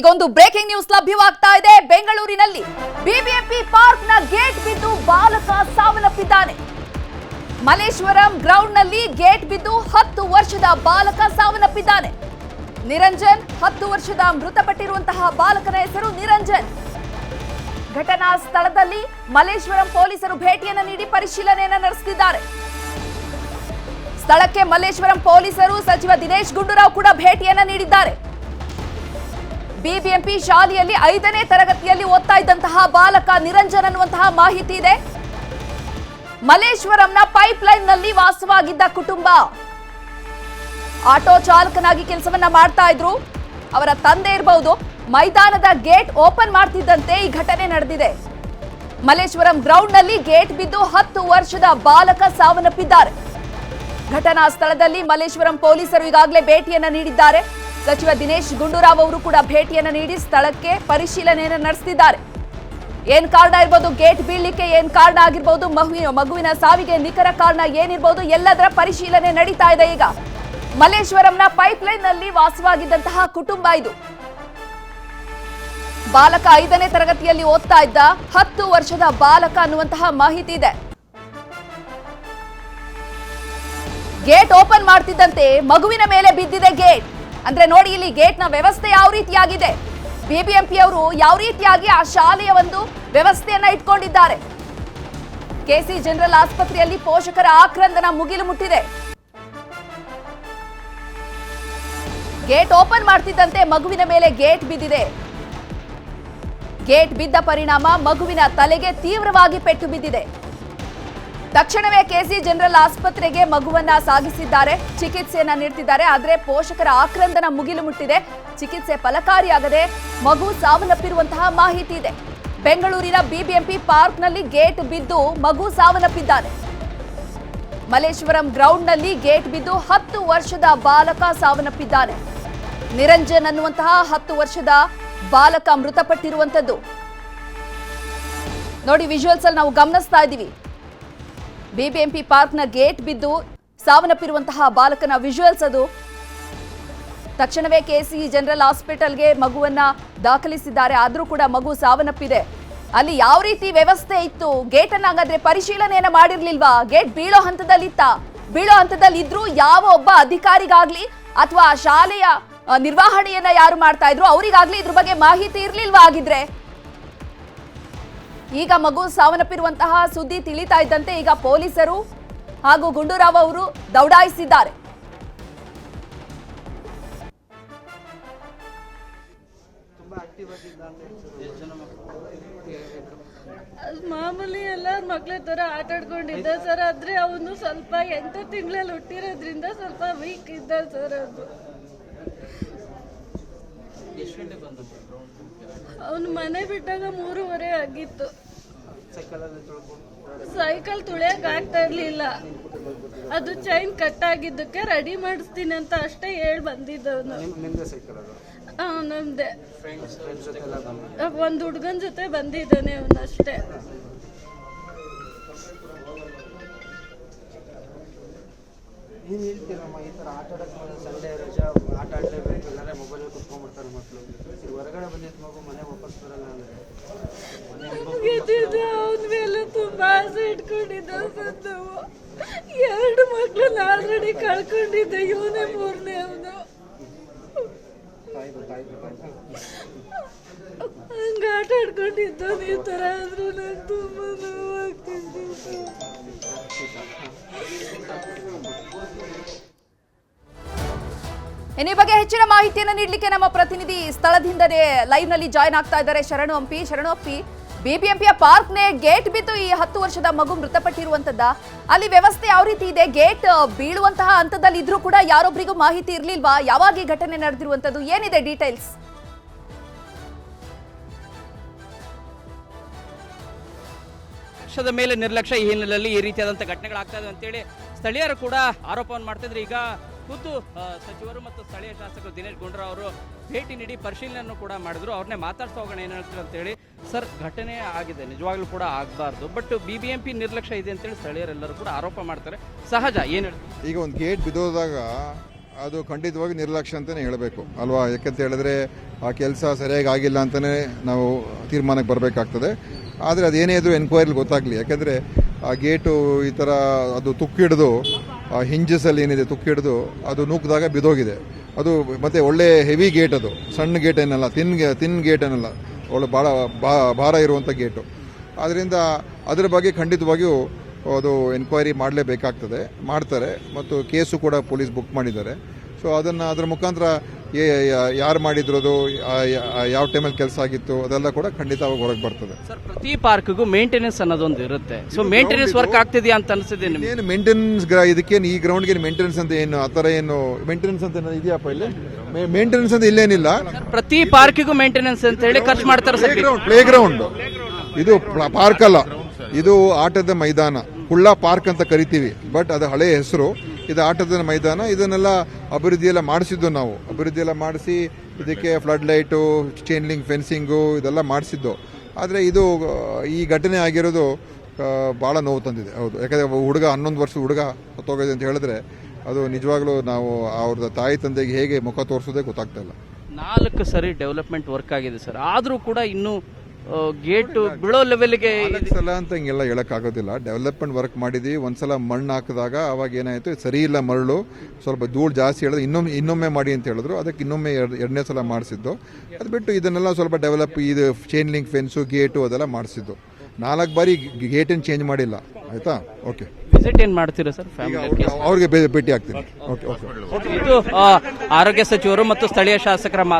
ಈಗೊಂದು breaking news ಲಭ್ಯವಾಗ್ತಾ ಇದೆ. ಬೆಂಗಳೂರಿನಲ್ಲಿ ಬಿಬಿಎಂಪಿ ಪಾರ್ಕ್ನ ಗೇಟ್ ಬಿದ್ದು ಬಾಲಕ ಸಾವನ್ನಪ್ಪಿದ್ದಾನೆ. ಮಲ್ಲೇಶ್ವರಂ ಗ್ರೌಂಡ್ನಲ್ಲಿ ಗೇಟ್ ಬಿದ್ದು ಹತ್ತು ವರ್ಷದ ಬಾಲಕ ಸಾವನ್ನಪ್ಪಿದ್ದಾನೆ. ನಿರಂಜನ್ ಹತ್ತು ವರ್ಷದ ಮೃತಪಟ್ಟಿರುವಂತಹ ಬಾಲಕನ ಹೆಸರು ನಿರಂಜನ್. ಘಟನಾ ಸ್ಥಳದಲ್ಲಿ ಮಲ್ಲೇಶ್ವರಂ ಪೊಲೀಸರು ಭೇಟಿಯನ್ನು ನೀಡಿ ಪರಿಶೀಲನೆಯನ್ನು ನಡೆಸುತ್ತಿದ್ದಾರೆ. ಸ್ಥಳಕ್ಕೆ ಮಲ್ಲೇಶ್ವರಂ ಪೊಲೀಸರು ಸಚಿವ ದಿನೇಶ್ ಗುಂಡೂರಾವ್ ಕೂಡ ಭೇಟಿಯನ್ನು ನೀಡಿದ್ದಾರೆ. ಬಿಬಿಎಂಪಿ ಶಾಲೆಯಲ್ಲಿ ಐದನೇ ತರಗತಿಯಲ್ಲಿ ಓದ್ತಾ ಇದ್ದಂತಹ ಬಾಲಕ ನಿರಂಜನ್ ಅನ್ನುವಂತಹ ಮಾಹಿತಿ ಇದೆ. ಮಲ್ಲೇಶ್ವರಂನ ಪೈಪ್ ಲೈನ್ನಲ್ಲಿ ವಾಸವಾಗಿದ್ದ ಕುಟುಂಬ. ಆಟೋ ಚಾಲಕನಾಗಿ ಕೆಲಸವನ್ನ ಮಾಡ್ತಾ ಇದ್ರು. ಅವರ ತಂದೆ ಇರಬಹುದು ಮೈದಾನದ ಗೇಟ್ ಓಪನ್ ಮಾಡ್ತಿದ್ದಂತೆ ಈ ಘಟನೆ ನಡೆದಿದೆ. ಮಲ್ಲೇಶ್ವರಂ ಗ್ರೌಂಡ್ನಲ್ಲಿ ಗೇಟ್ ಬಿದ್ದು ಹತ್ತು ವರ್ಷದ ಬಾಲಕ ಸಾವನ್ನಪ್ಪಿದ್ದಾರೆ. ಘಟನಾ ಸ್ಥಳದಲ್ಲಿ ಮಲ್ಲೇಶ್ವರಂ ಪೊಲೀಸರು ಈಗಾಗಲೇ ಭೇಟಿಯನ್ನ ನೀಡಿದ್ದಾರೆ. ಸಚಿವ ದಿನೇಶ್ ಗುಂಡೂರಾವ್ ಅವರು ಕೂಡ ಭೇಟಿಯನ್ನು ನೀಡಿ ಸ್ಥಳಕ್ಕೆ ಪರಿಶೀಲನೆಯನ್ನು ನಡೆಸಿದ್ದಾರೆ ಏನ್ ಕಾರಣ ಇರ್ಬೋದು, ಗೇಟ್ ಬೀಳ್ಲಿಕ್ಕೆ ಏನ್ ಕಾರಣ ಆಗಿರ್ಬೋದು, ಮಗುವಿನ ಮಗುವಿನ ಸಾವಿಗೆ ನಿಖರ ಕಾರಣ ಏನಿರ್ಬೋದು, ಎಲ್ಲದರ ಪರಿಶೀಲನೆ ನಡೀತಾ ಇದೆ ಈಗ. ಮಲ್ಲೇಶ್ವರಂನ ಪೈಪ್ ಲೈನ್ನಲ್ಲಿ ವಾಸವಾಗಿದ್ದಂತಹ ಕುಟುಂಬ ಇದು. ಬಾಲಕ ಐದನೇ ತರಗತಿಯಲ್ಲಿ ಓದ್ತಾ ಇದ್ದ ಹತ್ತು ವರ್ಷದ ಬಾಲಕ ಅನ್ನುವಂತಹ ಮಾಹಿತಿ ಇದೆ. ಗೇಟ್ ಓಪನ್ ಮಾಡ್ತಿದ್ದಂತೆ ಮಗುವಿನ ಮೇಲೆ ಬಿದ್ದಿದೆ ಗೇಟ್. ಅಂದ್ರೆ ನೋಡಿ ಇಲ್ಲಿ ಗೇಟ್ನ ವ್ಯವಸ್ಥೆ ಯಾವ ರೀತಿಯಾಗಿದೆ. ಬಿಬಿಎಂಪಿ ಅವರು ಯಾವ ರೀತಿಯಾಗಿ ಆ ಶಾಲೆಯ ಒಂದು ವ್ಯವಸ್ಥೆಯನ್ನ ಇಟ್ಕೊಂಡಿದ್ದಾರೆ. ಕೆಸಿ ಜನರಲ್ ಆಸ್ಪತ್ರೆಯಲ್ಲಿ ಪೋಷಕರ ಆಕ್ರಂದನ ಮುಗಿಲು ಮುಟ್ಟಿದೆ. ಗೇಟ್ ಓಪನ್ ಮಾಡ್ತಿದ್ದಂತೆ ಮಗುವಿನ ಮೇಲೆ ಗೇಟ್ ಬಿದ್ದಿದೆ. ಗೇಟ್ ಬಿದ್ದ ಪರಿಣಾಮ ಮಗುವಿನ ತಲೆಗೆ ತೀವ್ರವಾಗಿ ಪೆಟ್ಟು ಬಿದ್ದಿದೆ. ತಕ್ಷಣವೇ ಕೆಸಿ ಜನರಲ್ ಆಸ್ಪತ್ರೆಗೆ ಮಗುವನ್ನ ಸಾಗಿಸಿದ್ದಾರೆ. ಚಿಕಿತ್ಸೆಯನ್ನ ನೀಡ್ತಿದ್ದಾರೆ. ಆದರೆ ಪೋಷಕರ ಆಕ್ರಂದನ ಮುಗಿಲು ಮುಟ್ಟಿದೆ. ಚಿಕಿತ್ಸೆ ಫಲಕಾರಿಯಾಗದೆ ಮಗು ಸಾವನ್ನಪ್ಪಿರುವಂತಹ ಮಾಹಿತಿ ಇದೆ. ಬೆಂಗಳೂರಿನ ಬಿಬಿಎಂಪಿ ಪಾರ್ಕ್ನಲ್ಲಿ ಗೇಟ್ ಬಿದ್ದು ಮಗು ಸಾವನ್ನಪ್ಪಿದ್ದಾನೆ. ಮಲ್ಲೇಶ್ವರಂ ಗ್ರೌಂಡ್ನಲ್ಲಿ ಗೇಟ್ ಬಿದ್ದು ಹತ್ತು ವರ್ಷದ ಬಾಲಕ ಸಾವನ್ನಪ್ಪಿದ್ದಾನೆ. ನಿರಂಜನ್ ಅನ್ನುವಂತಹ ಹತ್ತು ವರ್ಷದ ಬಾಲಕ ಮೃತಪಟ್ಟಿರುವಂತದ್ದು ನೋಡಿ ವಿಜುವಲ್ಸ್ ಅಲ್ಲಿ ನಾವು ಗಮನಿಸ್ತಾ ಇದ್ದೀವಿ. ಬಿಬಿಎಂಪಿ ಪಾರ್ಕ್ನ ಗೇಟ್ ಬಿದ್ದು ಸಾವನ್ನಪ್ಪಿರುವಂತಹ ಬಾಲಕನ ವಿಜುವಲ್ಸ್ ಅದು. ತಕ್ಷಣವೇ ಕೆಸಿ ಜನರಲ್ ಹಾಸ್ಪಿಟಲ್ಗೆ ಮಗುವನ್ನ ದಾಖಲಿಸಿದ್ದಾರೆ. ಆದ್ರೂ ಕೂಡ ಮಗು ಸಾವನ್ನಪ್ಪಿದೆ. ಅಲ್ಲಿ ಯಾವ ರೀತಿ ವ್ಯವಸ್ಥೆ ಇತ್ತು? ಗೇಟ್ ಅನ್ನ ಹಾಗಾದ್ರೆ ಪರಿಶೀಲನೆಯನ್ನ ಮಾಡಿರ್ಲಿಲ್ವಾ? ಗೇಟ್ ಬೀಳೋ ಹಂತದಲ್ಲಿತ್ತ? ಬೀಳೋ ಹಂತದಲ್ಲಿ ಇದ್ರು ಯಾವ ಒಬ್ಬ ಅಧಿಕಾರಿಗಾಗ್ಲಿ ಅಥವಾ ಶಾಲೆಯ ನಿರ್ವಹಣೆಯನ್ನ ಯಾರು ಮಾಡ್ತಾ ಇದ್ರು, ಅವರಿಗಾಗ್ಲಿ ಇದ್ರ ಬಗ್ಗೆ ಮಾಹಿತಿ ಇರ್ಲಿಲ್ವಾ ಆಗಿದ್ರೆ ಈಗ ಮಗು ಸಾವನ್ನಪ್ಪಿರುವಂತಹ ಸುದ್ದಿ ತಿಳಿತಾ ಇದ್ದಂತೆ ಈಗ ಪೊಲೀಸರು ಹಾಗೂ ಗುಂಡೂರಾವ್ ಅವರು ದೌಡಾಯಿಸಿದ್ದಾರೆ. ಅದ್ ಮಾಮೂಲಿ ಎಲ್ಲಾರ ಮಕ್ಳ ತರ ಆಟ ಆಡ್ಕೊಂಡಿದ್ದ ಸರ್ ಆದ್ರೆ ಅವನು ಸ್ವಲ್ಪ ಎಂಟು ತಿಂಗಳಲ್ಲಿ ಹುಟ್ಟಿರೋದ್ರಿಂದ ಸ್ವಲ್ಪ ವೀಕ್ ಇದ್ದ ಸರ್ ಅದು. ಅವನು ಮನೆ ಬಿಟ್ಟಾಗ ಮೂರುವರೆ ಆಗಿತ್ತು. ಸೈಕಲ್ ತುಳಿಯಕ್ ಆಗ್ತಾ ಇರ್ಲಿಲ್ಲ. ಅದು ಚೈನ್ ಕಟ್ ಆಗಿದ್ದಕ್ಕೆ ರೆಡಿ ಮಾಡಿಸ್ತೀನಿ ಅಂತ ಅಷ್ಟೇ ಹೇಳಿ ಬಂದಿದ್ದವನು ಹಾ ನಮ್ದೆ. ಒಂದ್ ಹುಡ್ಗನ್ ಜೊತೆ ಬಂದಿದ್ದಾನೆ ಅವನಷ್ಟೇ. ನೀನು ಹೇಳ್ತೀರಮ್ಮ ಈ ಥರ ಆಟ ಆಡೋಕೆ ಸಂಡೇ ರಜಾ ಆಟ ಆಡಲೇಬೇಕು ಇಲ್ಲಾಂದ್ರೆ ಮೊಬೈಲಲ್ಲಿ ಕುತ್ಕೊಂಡ್ಬಿಡ್ತಾರೆ ಮಕ್ಕಳು ಈಗ ಹೊರಗಡೆ ಬಂದಿತ್ತು ಮಗು ಮನೆಗೆ ವಾಪಸ್ ಬರಲ್ಲ ಅಂದರೆ. ಅವನ ಮೇಲೆ ತುಂಬಾ ಆಸೆ ಇಟ್ಕೊಂಡಿದ್ದ ಎರಡು ಮಕ್ಕಳು ಆಲ್ರೆಡಿ ಕಳ್ಕೊಂಡಿದ್ದೆ ಇವನೇ ಮೂರನೇ ಅವನು. ಆಡ್ಕೊಂಡಿದ್ದ ಈ ಆದ್ರೂ ನಂಗೆ ತುಂಬ ನೋವಾಗ್ತಿದ್ದೆ ಬಗ್ಗೆ ಹೆಚ್ಚಿನ ಮಾಹಿತಿಯನ್ನು ನೀಡಲಿಕ್ಕೆ ನಮ್ಮ ಪ್ರತಿನಿಧಿ ಸ್ಥಳದಿಂದಲೇ ಲೈವ್ನಲ್ಲಿ ಜಾಯ್ನ್ ಆಗ್ತಾ ಇದ್ದಾರೆ. ಶರಣು ಹಂಪಿ ಶರಣು ಹಂಪಿ ಬಿಬಿಎಂಪಿಯ ಪಾರ್ಕ್ನೇ ಗೇಟ್ ಬಿದ್ದು ಈ ಹತ್ತು ವರ್ಷದ ಮಗು ಮೃತಪಟ್ಟಿರುವಂತದ್ದ ಅಲ್ಲಿ ವ್ಯವಸ್ಥೆ ಯಾವ ರೀತಿ ಇದೆ? ಗೇಟ್ ಬೀಳುವಂತಹ ಹಂತದಲ್ಲಿ ಇದ್ರೂ ಕೂಡ ಯಾರೊಬ್ಬರಿಗೂ ಮಾಹಿತಿ ಇರ್ಲಿಲ್ವಾ? ಯಾವಾಗ ಈ ಘಟನೆ ನಡೆದಿರುವಂತದ್ದು ಏನಿದೆ ಡೀಟೇಲ್ಸ್ ಪಕ್ಷದ ಮೇಲೆ ನಿರ್ಲಕ್ಷ್ಯ ಈ ಹಿನ್ನೆಲೆಯಲ್ಲಿ ಈ ರೀತಿಯಾದಂಥ ಘಟನೆಗಳಾಗ್ತಾ ಇದೆ ಅಂತೇಳಿ ಸ್ಥಳೀಯರು ಕೂಡ ಆರೋಪವನ್ನು ಮಾಡ್ತಿದ್ರು ಈಗ ಖುದ್ದು ಸಚಿವರು ಮತ್ತು ಸ್ಥಳೀಯ ಶಾಸಕರು ದಿನೇಶ್ ಗುಂಡ್ರಾವ್ ಅವರು ಭೇಟಿ ನೀಡಿ ಪರಿಶೀಲನೆಯನ್ನು ಕೂಡ ಮಾಡಿದ್ರು. ಅವ್ರನ್ನೇ ಮಾತಾಡ್ತಾ ಹೋಗೋಣ ಏನು ಹೇಳ್ತಾರೆ ಅಂತೇಳಿ. ಸರ್, ಘಟನೆ ಆಗಿದೆ, ನಿಜವಾಗ್ಲೂ ಕೂಡ ಆಗಬಾರ್ದು. But B B M P ನಿರ್ಲಕ್ಷ್ಯ ಇದೆ ಅಂತೇಳಿ ಸ್ಥಳೀಯರೆಲ್ಲರೂ ಕೂಡ ಆರೋಪ ಮಾಡ್ತಾರೆ. ಸಹಜ, ಏನು ಹೇಳ್ತಾರೆ? ಈಗ ಒಂದು ಗೇಟ್ ಬಿದ್ದೋದಾಗ ಅದು ಖಂಡಿತವಾಗಿ ನಿರ್ಲಕ್ಷ್ಯ ಅಂತಲೇ ಹೇಳಬೇಕು, ಅಲ್ವಾ? ಯಾಕಂತ ಹೇಳಿದ್ರೆ ಆ ಕೆಲಸ ಸರಿಯಾಗಿ ಆಗಿಲ್ಲ ಅಂತಲೇ ನಾವು ತೀರ್ಮಾನಕ್ಕೆ ಬರಬೇಕಾಗ್ತದೆ. ಆದರೆ ಅದೇನೇ ಇದ್ರು ಎನ್ಕ್ವೈರಿಲಿ ಗೊತ್ತಾಗಲಿ. ಯಾಕೆಂದರೆ ಆ ಗೇಟು ಈ ಥರ ಅದು ತುಕ್ಕಿಡಿದು ಆ ಹಿಂಜಸಲ್ಲಿ ಏನಿದೆ ತುಕ್ಕಿಡಿದು ಅದು ನೂಕಿದಾಗ ಬಿದೋಗಿದೆ ಅದು ಮತ್ತೆ ಒಳ್ಳೆ ಹೆವಿ ಗೇಟ್ ಅದು. ಸಣ್ಣ ಗೇಟ್ ಏನಲ್ಲ ತಿನ್ ತಿನ್ ಗೇಟ್ ಏನಲ್ಲ. ಒಳ್ಳೆ ಭಾಳ ಭಾರ ಇರುವಂಥ ಗೇಟು ಆದ್ದರಿಂದ ಅದರ ಬಗ್ಗೆ ಖಂಡಿತವಾಗಿಯೂ ಅದು ಎನ್ಕ್ವೈರಿ ಮಾಡಲೇಬೇಕಾಗ್ತದೆ ಮಾಡ್ತಾರೆ. ಮತ್ತು ಕೇಸು ಕೂಡ ಪೊಲೀಸ್ ಬುಕ್ ಮಾಡಿದ್ದಾರೆ. ಸೊ ಅದನ್ನು ಅದರ ಮುಖಾಂತರ ಯಾರು ಮಾಡಿದ್ರದು ಯಾವ ಟೈಮಲ್ಲಿ ಕೆಲಸ ಆಗಿತ್ತು ಅದೆಲ್ಲ ಕೂಡ ಖಂಡಿತವಾಗಿ ಹೊರಗೆ ಬರ್ತದೆ. ಸರ್ ಪ್ರತಿ ಪಾರ್ಕ್ಗೂ ಮೇಂಟೆನೆನ್ಸ್ ಅನ್ನೋದೊಂದು ಇರುತ್ತೆ. ಸೊ ಮೇಂಟೆನೆನ್ಸ್ ವರ್ಕ್ ಆಗ್ತಿದೆಯಾ ಅಂತ ಅನಿಸಿದೆ ನಿಮ್ಗೆ? ಏನು ಮೇಂಟೆನೆನ್ಸ್ ಇದಕ್ಕೆ ಇದಕ್ಕೇನು ಈ ಗ್ರೌಂಡ್ಗೆ ಮೇಂಟೆನೆನ್ಸ್ ಅಂತ ಏನು ಆ ಥರ ಏನು ಮೇಂಟೆನೆನ್ಸ್ ಅಂತ ಏನಾದ್ರು ಇದೆಯಪ್ಪ ಇಲ್ಲಿ? ಮೇಂಟೆನೆನ್ಸ್ ಅಂತ ಇಲ್ಲೇನಿಲ್ಲ. ಪ್ರತಿ ಪಾರ್ಕಿಗೂ ಮೇಂಟೆನೆನ್ಸ್ ಅಂತ ಹೇಳಿ ಖರ್ಚು ಮಾಡ್ತಾರೆ ಸರ್. ಪ್ಲೇ ಗ್ರೌಂಡ್ ಇದು ಪಾರ್ಕ್ ಅಲ್ಲ ಇದು ಆಟದ ಮೈದಾನ. ಕುಳ್ಳ ಪಾರ್ಕ್ ಅಂತ ಕರಿತೀವಿ. ಬಟ್ ಅದು ಹಳೆಯ ಹೆಸರು. ಇದು ಆಟದ ಮೈದಾನ, ಇದನ್ನೆಲ್ಲ ಅಭಿವೃದ್ಧಿ ಎಲ್ಲ ಮಾಡಿಸಿದ್ದು ನಾವು. ಅಭಿವೃದ್ಧಿ ಎಲ್ಲ ಮಾಡಿಸಿ ಇದಕ್ಕೆ flood light chain link fencing ಇದೆಲ್ಲ ಮಾಡಿಸಿದ್ದು. ಆದರೆ ಇದು, ಈ ಘಟನೆ ಆಗಿರೋದು ಭಾಳ ನೋವು ತಂದಿದೆ. ಹೌದು. ಯಾಕಂದರೆ ಹುಡುಗ, ಹನ್ನೊಂದು ವರ್ಷದ ಹುಡುಗ ಹೊತ್ತೋಗಿದೆ ಅಂತ ಹೇಳಿದ್ರೆ ಅದು ನಿಜವಾಗ್ಲೂ ನಾವು ಅವ್ರದ್ದು ತಾಯಿ ತಂದೆಗೆ ಹೇಗೆ ಮುಖ ತೋರಿಸೋದೇ ಗೊತ್ತಾಗ್ತಾ ಇಲ್ಲ. ನಾಲ್ಕು ಸರಿ ಡೆವಲಪ್ಮೆಂಟ್ ವರ್ಕ್ ಆಗಿದೆ ಸರ್. ಆದರೂ ಕೂಡ ಇನ್ನೂ ಗೇಟ್ ಬೀಳೋ ಲೆವೆಲ್ಗೆ ಸಲ ಅಂತ ಹಿಂಗೆಲ್ಲ ಹೇಳಕ್ಕಾಗೋದಿಲ್ಲ. ಡೆವಲಪ್ಮೆಂಟ್ ವರ್ಕ್ ಮಾಡಿದ್ವಿ. ಒಂದ್ಸಲ ಮಣ್ಣು ಹಾಕಿದಾಗ ಅವಾಗ ಏನಾಯ್ತು? ಸರಿ ಇಲ್ಲ ಮರಳು. ಸ್ವಲ್ಪ ಧೂಳು ಜಾಸ್ತಿ ಹೇಳಿದ್ರು ಇನ್ನೊಮ್ಮೆ ಇನ್ನೊಮ್ಮೆ ಮಾಡಿ ಅಂತ ಹೇಳಿದ್ರು. ಅದಕ್ಕೆ ಇನ್ನೊಮ್ಮೆ ಎರಡ್- ಎರಡನೇ ಸಲ ಮಾಡಿಸಿದ್ದು. ಅದು ಬಿಟ್ಟು ಇದನ್ನೆಲ್ಲ ಸ್ವಲ್ಪ ಡೆವಲಪ್ ಇದು ಚೈನ್ ಲಿಂಕ್ ಫೆನ್ಸು ಗೇಟು ಅದೆಲ್ಲ ಮಾಡಿಸಿದ್ದು. ನಾಲ್ಕು ಬಾರಿ ಗೇಟನ್ನು ಚೇಂಜ್ ಮಾಡಿಲ್ಲ. ಆಯ್ತಾ? ಓಕೆ ವಿಸಿಟ್ ಏನ್ ಮಾಡ್ತೀರಾ ಸರ್? ಫ್ಯಾಮಿಲಿ ಅವ್ರಿಗೆ ಭೇಟಿ ಆಗ್ತೀನಿ. ಓಕೆ ಓಕೆ ಇದು ಆರೋಗ್ಯ ಸಚಿವರು ಮತ್ತು ಸ್ಥಳೀಯ ಶಾಸಕರ ಮಾತು.